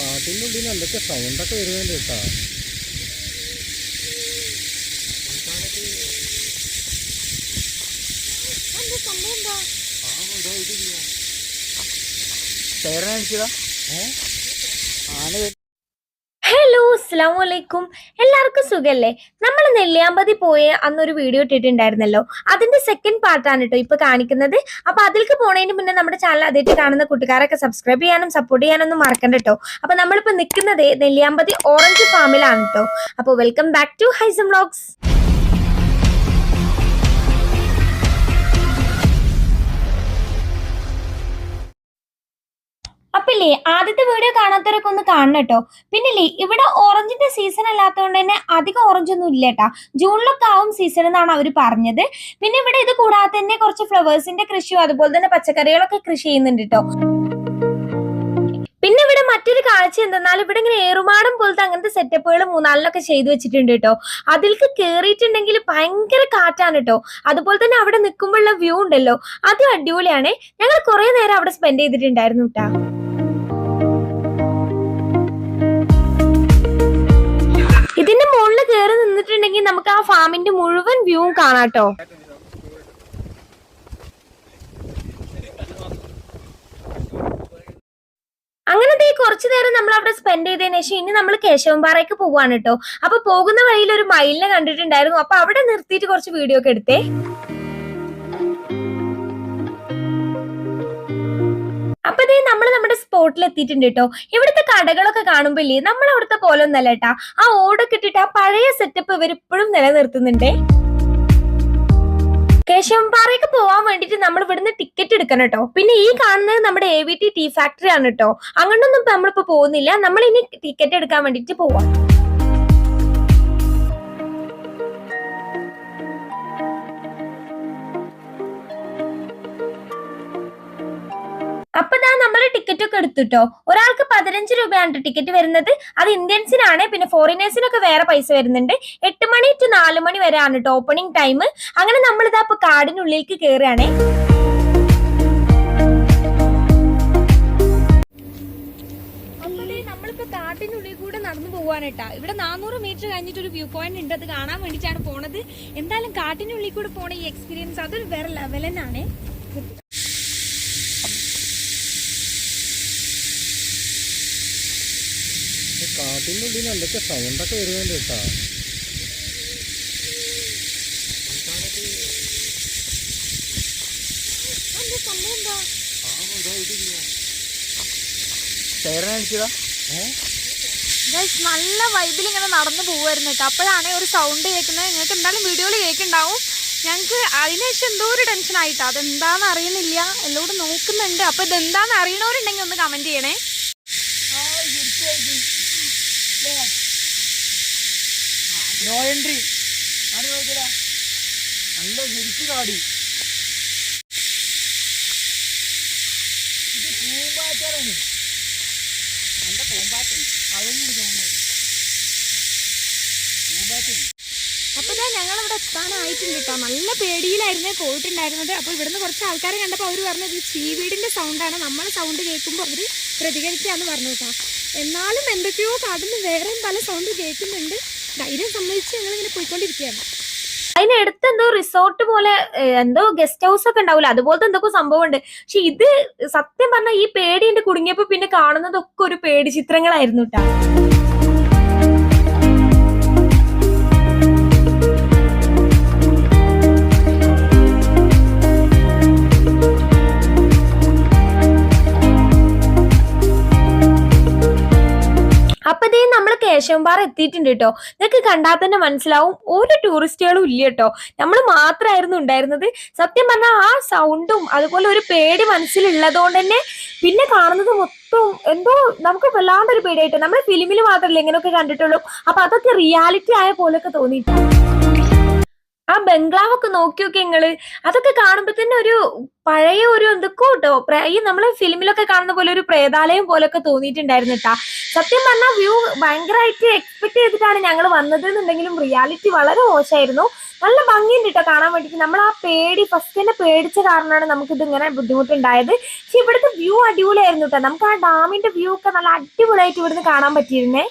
കാട്ടിന്റെ ഉള്ളിൽ എന്തൊക്കെ സൗണ്ടൊക്കെ വരുന്നുണ്ട് കേട്ടാ. ഹലോ അസ്സാം വലൈക്കും എല്ലാവർക്കും സുഖല്ലേ? നമ്മൾ നെല്ലിയാമ്പതി പോയ അന്നൊരു വീഡിയോ ഇട്ടിട്ടുണ്ടായിരുന്നല്ലോ. അതിന്റെ സെക്കൻഡ് പാർട്ടാണ് കേട്ടോ ഇപ്പൊ കാണിക്കുന്നത്. അപ്പൊ അതിലേക്ക് പോണതിന് മുന്നേ നമ്മുടെ ചാനൽ ആദ്യമായിട്ട് കാണുന്ന കൂട്ടുകാരൊക്കെ സബ്സ്ക്രൈബ് ചെയ്യാനും സപ്പോർട്ട് ചെയ്യാനൊന്നും മറക്കണ്ട കേട്ടോ അപ്പൊ നമ്മളിപ്പോ നിൽക്കുന്നത് നെല്ലിയാമ്പതി ഓറഞ്ച് ഫാമിലാണ് കേട്ടോ അപ്പൊ welcome back to Haisam vlogs അപ്പില്ലേ ആദ്യത്തെ വീഡിയോ കാണാത്തവരൊക്കെ ഒന്ന് കാണണം കേട്ടോ. പിന്നില്ലേ ഇവിടെ ഓറഞ്ചിന്റെ സീസൺ അല്ലാത്തതുകൊണ്ട് തന്നെ അധികം ഓറഞ്ച് ഒന്നും ഇല്ല കേട്ടാ. ജൂണിലൊക്കെ ആവും സീസൺ എന്നാണ് അവർ പറഞ്ഞത്. പിന്നെ ഇവിടെ ഇത് കൂടാതെ തന്നെ കുറച്ച് ഫ്ലവേഴ്സിന്റെ കൃഷിയും അതുപോലെ തന്നെ പച്ചക്കറികളൊക്കെ കൃഷി ചെയ്യുന്നുണ്ട് കേട്ടോ. പിന്നെ ഇവിടെ മറ്റൊരു കാഴ്ച എന്തെന്നാൽ ഇവിടെ ഇങ്ങനെ ഏറുമാടം പോലത്തെ അങ്ങനത്തെ സെറ്റപ്പുകൾ മൂന്നാലിലൊക്കെ ചെയ്തു വെച്ചിട്ടുണ്ട് കേട്ടോ. അതിലേക്ക് കേറിയിട്ടുണ്ടെങ്കിൽ ഭയങ്കര കാറ്റാണ് കേട്ടോ. അതുപോലെ തന്നെ അവിടെ നിൽക്കുമ്പോഴുള്ള വ്യൂ ഉണ്ടല്ലോ. അത് അടിപൊളിയാണ്. ഞങ്ങൾ കുറെ നേരം അവിടെ സ്പെൻഡ് ചെയ്തിട്ടുണ്ടായിരുന്നു കേട്ടാ. ഫാമിന്റെ മുഴുവൻ വ്യൂവും കാണാട്ടോ. അങ്ങനത്തെ കുറച്ചു നേരം നമ്മൾ അവിടെ സ്പെൻഡ് ചെയ്തതിനു ശേഷം ഇനി നമ്മൾ കേശവൻപാറയ്ക്ക് പോവാണ് കേട്ടോ അപ്പൊ പോകുന്ന വഴിയിൽ ഒരു മയിലിനെ കണ്ടിട്ടുണ്ടായിരുന്നു. അപ്പൊ അവിടെ നിർത്തിയിട്ട് കുറച്ച് വീഡിയോ ഒക്കെ എടുത്തേ. അപ്പൊ ദേ നമ്മൾ നമ്മുടെ സ്പോട്ടിൽ എത്തിയിട്ടുണ്ട് കേട്ടോ. ഇവിടുത്തെ കടകളൊക്കെ കാണുമ്പോ ഇല്ലേ നമ്മൾ അവിടുത്തെ പോലെ ഒന്നല്ല കേട്ടാ ആ ഓടൊക്കെ ഇട്ടിട്ട് ആ പഴയ സെറ്റപ്പ് ഇവർ ഇപ്പോഴും നിലനിർത്തുന്നുണ്ടേ. കേശവൻപാറയ്ക്ക് പോവാൻ വേണ്ടിട്ട് നമ്മൾ ഇവിടുന്ന് ടിക്കറ്റ് എടുക്കണം കേട്ടോ പിന്നെ ഈ കാണുന്നത് നമ്മുടെ A V T tea factory ആണ് കേട്ടോ അങ്ങനൊന്നും നമ്മളിപ്പോ പോകുന്നില്ല. നമ്മൾ ഇനി ടിക്കറ്റ് എടുക്കാൻ വേണ്ടിട്ട് പോവാം. അപ്പൊ ഇതാ നമ്മൾ ടിക്കറ്റ് ഒക്കെ എടുത്തിട്ടോ. ഒരാൾക്ക് പതിനഞ്ച് രൂപയാണ് ടിക്കറ്റ് വരുന്നത്. അത് ഇന്ത്യൻസിനാണ് പിന്നെ ഫോറിനേഴ്സിനൊക്കെ വേറെ പൈസ വരുന്നുണ്ട്. എട്ട് മണി ടു നാല് മണി വരെ ആണ് കേട്ടോ ഓപ്പണിംഗ് ടൈം അങ്ങനെ നമ്മൾ ഇതാ ഇപ്പൊ കാടിനുള്ളിലേക്ക് കയറുകയാണേ കൂടെ നടന്നു പോവാണ് കേട്ടാ ഇവിടെ നാനൂറ് മീറ്റർ കഴിഞ്ഞിട്ട് ഒരു വ്യൂ പോയിന്റ് ഉണ്ട്. അത് കാണാൻ വേണ്ടിട്ടാണ് പോണത്. എന്തായാലും കാട്ടിനുള്ളിൽ കൂടെ പോണ ഈ എക്സ്പീരിയൻസ് അതൊരു വേറെ ലെവൽ തന്നെയാണ് കാട്ടിന്റെ ഉള്ളിൽ എന്തൊക്കെ സൗണ്ടൊക്കെ വരുന്നുണ്ട് കേട്ടാ? Guys, നല്ല വൈബിൽ ഇങ്ങനെ നടന്നു പോവായിരുന്നു കേട്ടോ. അപ്പോഴാണ് ഒരു സൗണ്ട് കേൾക്കുന്നത്. നിങ്ങൾക്ക് എന്തായാലും വീഡിയോയിൽ കേൾക്കുന്നുണ്ടാവും. ഞങ്ങൾക്ക് അതിനുശേഷം എന്തോ ഒരു ടെൻഷൻ ആയിട്ടാ. അതെന്താണെന്ന് അറിയുന്നില്ല. എല്ലാവരും നോക്കുന്നുണ്ട്. അപ്പൊ ഇതെന്താണെന്ന് അറിയണവരുണ്ടെങ്കിൽ ഒന്ന് കമന്റ് ചെയ്യണേ. നോ എൻട്രി നല്ല ശരിക്ക് കാടി. ഇത് പൂമ്പാറ്റാറാണ് നല്ല പൂമ്പാറ്റൻ അതൊന്നും തോന്നുന്നത് പൂമ്പാറ്റൻ അപ്പൊ ഇതാ ഞങ്ങൾ ഇവിടെ എത്താനായിട്ടുണ്ട് കേട്ടോ. നല്ല പേടിയിലായിരുന്നേ പോയിട്ടുണ്ടായിരുന്നത്. അപ്പൊ ഇവിടുന്ന് കുറച്ച് ആൾക്കാരെ കണ്ടപ്പോൾ അവർ പറഞ്ഞത് ഈ ചീവീടിന്റെ സൗണ്ടാണ് നമ്മളെ സൗണ്ട് കേൾക്കുമ്പോൾ അവർ പ്രതികരിക്കാന്ന് പറഞ്ഞു കേട്ടോ. എന്നാലും എന്തൊക്കെയോ കാട്ടിന് വേറെയും പല സൗണ്ട് കേൾക്കുന്നുണ്ട്. ധൈര്യം സമ്മതിച്ച് ഞങ്ങൾ ഇങ്ങനെ പോയിക്കൊണ്ടിരിക്കുകയാണ്. അതിനടുത്ത് എന്തോ റിസോർട്ട് പോലെ എന്തോ ഗസ്റ്റ് ഹൗസ് ഒക്കെ ഉണ്ടാവില്ല അതുപോലത്തെ എന്തൊക്കെ സംഭവം ഉണ്ട് പക്ഷെ ഇത് സത്യം പറഞ്ഞാൽ ഈ പേടിന്റെ കുടുങ്ങിയപ്പോ പിന്നെ കാണുന്നതൊക്കെ ഒരു പേടി ചിത്രങ്ങളായിരുന്നു കേട്ടോ കേശവൻപാറ എത്തിയിട്ടുണ്ട് കേട്ടോ. നിങ്ങൾക്ക് കണ്ടാൽ തന്നെ മനസ്സിലാവും. ഒരു ടൂറിസ്റ്റുകളും ഇല്ല കേട്ടോ. നമ്മൾ മാത്രമായിരുന്നു ഉണ്ടായിരുന്നത്. സത്യം പറഞ്ഞാൽ ആ സൗണ്ടും അതുപോലെ ഒരു പേടി മനസ്സിലുള്ളതുകൊണ്ട് തന്നെ പിന്നെ കാണുന്നത് മൊത്തം എന്തോ നമുക്ക് വല്ലാണ്ടൊരു പേടിയായിട്ട്. നമ്മൾ ഫിലിമിൽ മാത്രമല്ല ഇങ്ങനെയൊക്കെ കണ്ടിട്ടുള്ളൂ. അപ്പൊ അതൊക്കെ റിയാലിറ്റി ആയ പോലെയൊക്കെ തോന്നിയിട്ട് ആ ബംഗ്ലാവൊക്കെ നോക്കി നോക്കി നിങ്ങൾ അതൊക്കെ കാണുമ്പോ തന്നെ ഒരു പഴയ ഒരു എന്തൊക്കെ കേട്ടോ ഈ നമ്മൾ ഫിലിമിലൊക്കെ കാണുന്ന പോലെ ഒരു പ്രേതാലയം പോലൊക്കെ തോന്നിയിട്ടുണ്ടായിരുന്നു കേട്ടാ സത്യം പറഞ്ഞാൽ വ്യൂ ഭയങ്കരമായിട്ട് എക്സ്പെക്ട് ചെയ്തിട്ടാണ് ഞങ്ങൾ വന്നത് എന്നുണ്ടെങ്കിലും റിയാലിറ്റി വളരെ മോശമായിരുന്നു നല്ല ഭംഗിയുണ്ട് കേട്ടോ കാണാൻ വേണ്ടിയിട്ട് നമ്മൾ ആ പേടി ഫസ്റ്റ് തന്നെ പേടിച്ച കാരണമാണ് നമുക്ക് ഇത് ഇങ്ങനെ ബുദ്ധിമുട്ടുണ്ടായത്. പക്ഷെ ഇവിടുത്തെ വ്യൂ അടിപൊളിയായിരുന്നു കേട്ടോ നമുക്ക് ആ ഡാമിന്റെ വ്യൂ ഒക്കെ നല്ല അടിപൊളിയായിട്ട് ഇവിടുന്ന് കാണാൻ പറ്റിയിരുന്നേ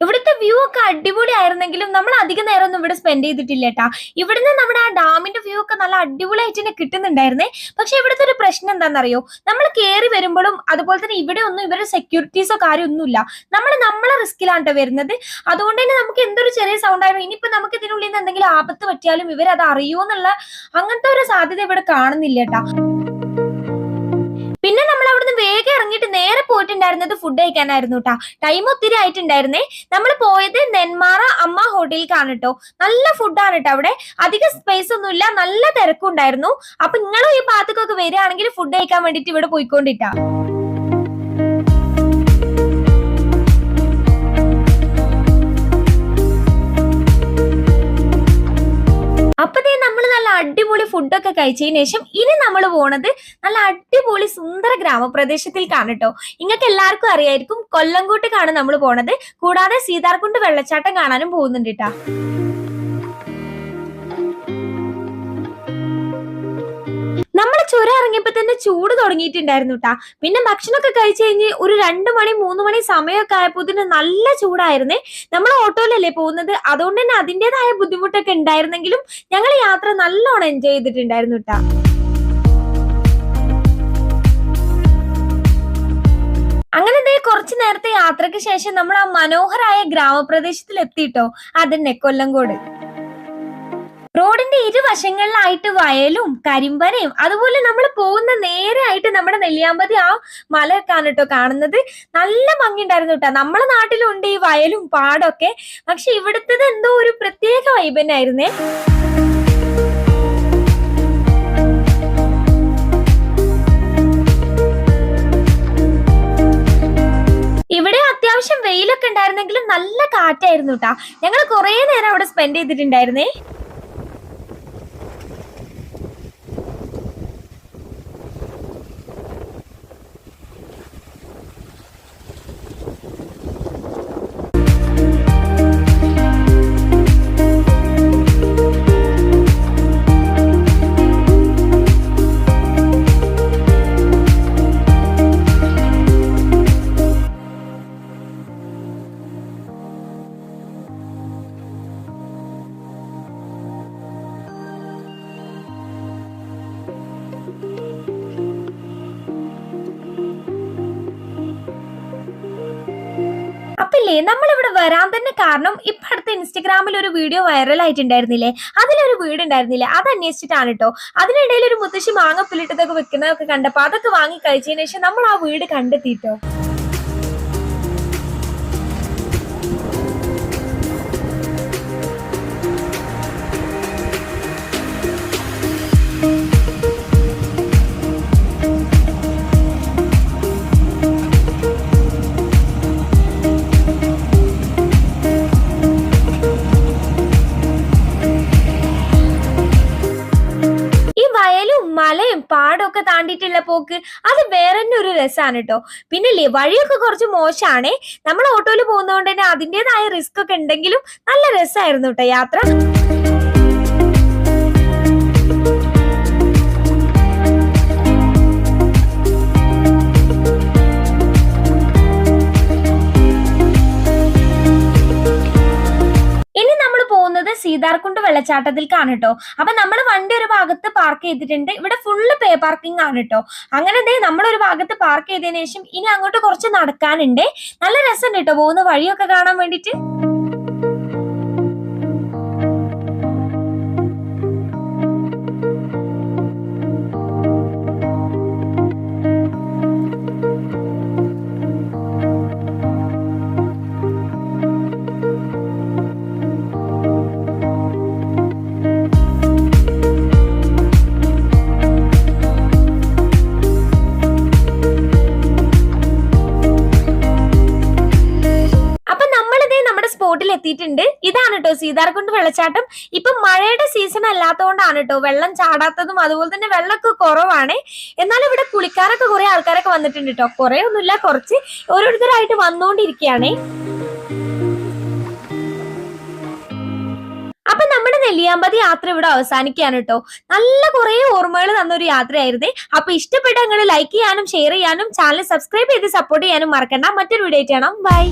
ഇവിടുത്തെ വ്യൂ ഒക്കെ അടിപൊളിയായിരുന്നെങ്കിലും നമ്മൾ അധികം നേരം ഒന്നും ഇവിടെ സ്പെൻഡ് ചെയ്തിട്ടില്ല കേട്ടാ ഇവിടുന്ന് നമ്മുടെ ആ ഡാമിന്റെ വ്യൂ ഒക്കെ നല്ല അടിപൊളിയായിട്ട് തന്നെ കിട്ടുന്നുണ്ടായിരുന്നേ. പക്ഷെ ഇവിടുത്തെ ഒരു പ്രശ്നം എന്താണെന്നറിയോ? നമ്മൾ കയറി വരുമ്പോഴും അതുപോലെ തന്നെ ഇവിടെ ഒന്നും ഇവരുടെ സെക്യൂരിറ്റീസോ കാര്യമൊന്നുമില്ല നമ്മൾ നമ്മളെ റിസ്കിലാണ് കേട്ടോ വരുന്നത്. അതുകൊണ്ട് തന്നെ നമുക്ക് എന്തൊരു ചെറിയ സൗണ്ട് ആയാലും ഇനിയിപ്പോ നമുക്ക് ഇതിനുള്ളിൽ നിന്ന് എന്തെങ്കിലും ആപത്ത് പറ്റിയാലും ഇവരത് അറിയുമോ എന്നുള്ള അങ്ങനത്തെ ഒരു സാധ്യത ഇവിടെ കാണുന്നില്ല കേട്ടാ പിന്നെ നമ്മൾ അവിടുന്ന് വേഗം ഇറങ്ങിയിട്ട് നേരെ പോയിട്ടുണ്ടായിരുന്നത് ഫുഡ് കഴിക്കാനായിരുന്നു കേട്ടോ ടൈം ഒത്തിരി ആയിട്ടുണ്ടായിരുന്നേ. നമ്മൾ പോയത് നെന്മാറ അമ്മ ഹോട്ടലിലേക്കാണ് കേട്ടോ നല്ല ഫുഡാണ് കേട്ടോ അവിടെ. അധികം സ്പേസ് ഒന്നുമില്ല നല്ല തിരക്കുണ്ടായിരുന്നു അപ്പൊ നിങ്ങളും ഈ ഭാഗത്തേക്കൊക്കെ വരികയാണെങ്കിൽ ഫുഡ് കഴിക്കാൻ വേണ്ടിട്ട് ഇവിടെ പോയിക്കൊണ്ടിട്ടാ. നല്ല അടിപൊളി ഫുഡൊക്കെ കഴിച്ചതിന് ശേഷം ഇനി നമ്മൾ പോണത് നല്ല അടിപൊളി സുന്ദര ഗ്രാമപ്രദേശത്തിലേക്കാണ് കേട്ടോ. നിങ്ങൾക്ക് എല്ലാവർക്കും അറിയായിരിക്കും കൊല്ലംകോട്ടേക്കാണ് നമ്മൾ പോണത്. കൂടാതെ സീതാർകുണ്ട് വെള്ളച്ചാട്ടം കാണാനും പോകുന്നുണ്ട് കേട്ടാ. നമ്മൾ ചുരം ഇറങ്ങിയപ്പോ തന്നെ ചൂട് തുടങ്ങിയിട്ടുണ്ടായിരുന്നു കേട്ടാ പിന്നെ ഭക്ഷണമൊക്കെ കഴിച്ചു കഴിഞ്ഞ് ഒരു രണ്ട് മണി മൂന്ന് മണി സമയമൊക്കെ ആയപ്പോത്തിന് നല്ല ചൂടായിരുന്നേ. നമ്മൾ ഓട്ടോയിലല്ലേ പോകുന്നത്? അതുകൊണ്ട് തന്നെ അതിന്റെതായ ബുദ്ധിമുട്ടൊക്കെ ഉണ്ടായിരുന്നെങ്കിലും ഞങ്ങൾ യാത്ര നല്ലോണം എൻജോയ് ചെയ്തിട്ടുണ്ടായിരുന്നു കേട്ടാ അങ്ങനെ ദേ കുറച്ച് നേരത്തെ യാത്രയ്ക്ക് ശേഷം നമ്മൾ ആ മനോഹരായ ഗ്രാമപ്രദേശത്തിൽ എത്തിയിട്ടോ അതന്നെ കൊല്ലങ്കോട് റോഡിന്റെ ഇരുവശങ്ങളിലായിട്ട് വയലും കരിമ്പനയും അതുപോലെ നമ്മൾ പോകുന്ന നേരെയായിട്ട് നമ്മുടെ നെല്ലിയാമ്പതി ആ മലയൊക്കെയാണ് കേട്ടോ കാണുന്നത്. നല്ല ഭംഗിയുണ്ടായിരുന്നു കേട്ടോ. നമ്മളെ നാട്ടിലുണ്ട് ഈ വയലും പാടൊക്കെ. പക്ഷെ ഇവിടുത്തത് എന്തോ ഒരു പ്രത്യേക വൈബ് തന്നെ ഇവിടെ അത്യാവശ്യം വെയിലൊക്കെ ഉണ്ടായിരുന്നെങ്കിലും നല്ല കാറ്റായിരുന്നു കേട്ടാ. ഞങ്ങൾ കുറേ നേരം അവിടെ സ്പെൻഡ് ചെയ്തിട്ടുണ്ടായിരുന്നേ. നമ്മളിവിടെ വരാൻ തന്നെ കാരണം ഇപ്പൊ അടുത്ത് ഇൻസ്റ്റഗ്രാമിൽ ഒരു വീഡിയോ വൈറൽ ആയിട്ടുണ്ടായിരുന്നില്ലേ? അതിലൊരു വീട് ഉണ്ടായിരുന്നില്ലേ അത് അന്വേഷിച്ചിട്ടാണ് കേട്ടോ അതിനിടയിൽ ഒരു മുത്തശ്ശി മാങ്ങ മാങ്ങപ്പിലിട്ടതൊക്കെ വെക്കുന്നതൊക്കെ കണ്ടപ്പോ അതൊക്കെ വാങ്ങി കഴിച്ചതിന് ശേഷം നമ്മൾ ആ വീട് കണ്ടെത്തിട്ടോ പാടവും താണ്ടിയിട്ടുള്ള പോക്ക് അത് വേറെ തന്നെ ഒരു രസമാണ് കേട്ടോ പിന്നെ വഴിയൊക്കെ കുറച്ച് മോശമാണേ നമ്മൾ ഓട്ടോയിൽ പോകുന്നതുകൊണ്ട് തന്നെ അതിന്റെതായ റിസ്ക് ഒക്കെ ഉണ്ടെങ്കിലും നല്ല രസമായിരുന്നു കേട്ടോ യാത്ര. സീതാർകുണ്ട് വെള്ളച്ചാട്ടത്തിലേക്കാണ് കേട്ടോ. അപ്പൊ നമ്മൾ വണ്ടി ഒരു ഭാഗത്ത് പാർക്ക് ചെയ്തിട്ടുണ്ട്. ഇവിടെ ഫുള്ള് പേ പാർക്കിംഗ് ആണ് കേട്ടോ. അങ്ങനെ ദേ നമ്മൾ ഒരു ഭാഗത്ത് പാർക്ക് ചെയ്തതിനു ശേഷം ഇനി അങ്ങോട്ട് കുറച്ച് നടക്കാനുണ്ട്. നല്ല രസമുണ്ട് കേട്ടോ. പോകുന്ന വഴിയൊക്കെ കാണാൻ വേണ്ടിട്ട് കേട്ടോ. സീതാർകുണ്ട് വെള്ളച്ചാട്ടം. ഇപ്പൊ മഴയുടെ സീസൺ അല്ലാത്തതുകൊണ്ടാണ് കേട്ടോ. വെള്ളം ചാടാത്തതും അതുപോലെ തന്നെ വെള്ളമൊക്കെ കുറവാണ്. എന്നാലും ഇവിടെ കുളിക്കാരൊക്കെ കുറെ ആൾക്കാരൊക്കെ വന്നിട്ടുണ്ട് കേട്ടോ. കുറെ ഒന്നുമില്ല കുറച്ച് ഓരോരുത്തരായിട്ട് വന്നുകൊണ്ടിരിക്കുകയാണേ അപ്പൊ നമ്മുടെ നെല്ലിയാമ്പതി യാത്ര ഇവിടെ അവസാനിക്കുകയാണ് കേട്ടോ. നല്ല കുറെ ഓർമ്മകൾ തന്നൊരു യാത്രയായിരുന്നേ. അപ്പൊ ഇഷ്ടപ്പെട്ട ലൈക്ക് ചെയ്യാനും ഷെയർ ചെയ്യാനും ചാനൽ സബ്സ്ക്രൈബ് ചെയ്ത് സപ്പോർട്ട് ചെയ്യാനും മറക്കണ്ട. മറ്റൊരു വീഡിയോ ആയിട്ട് കാണാം. ബൈ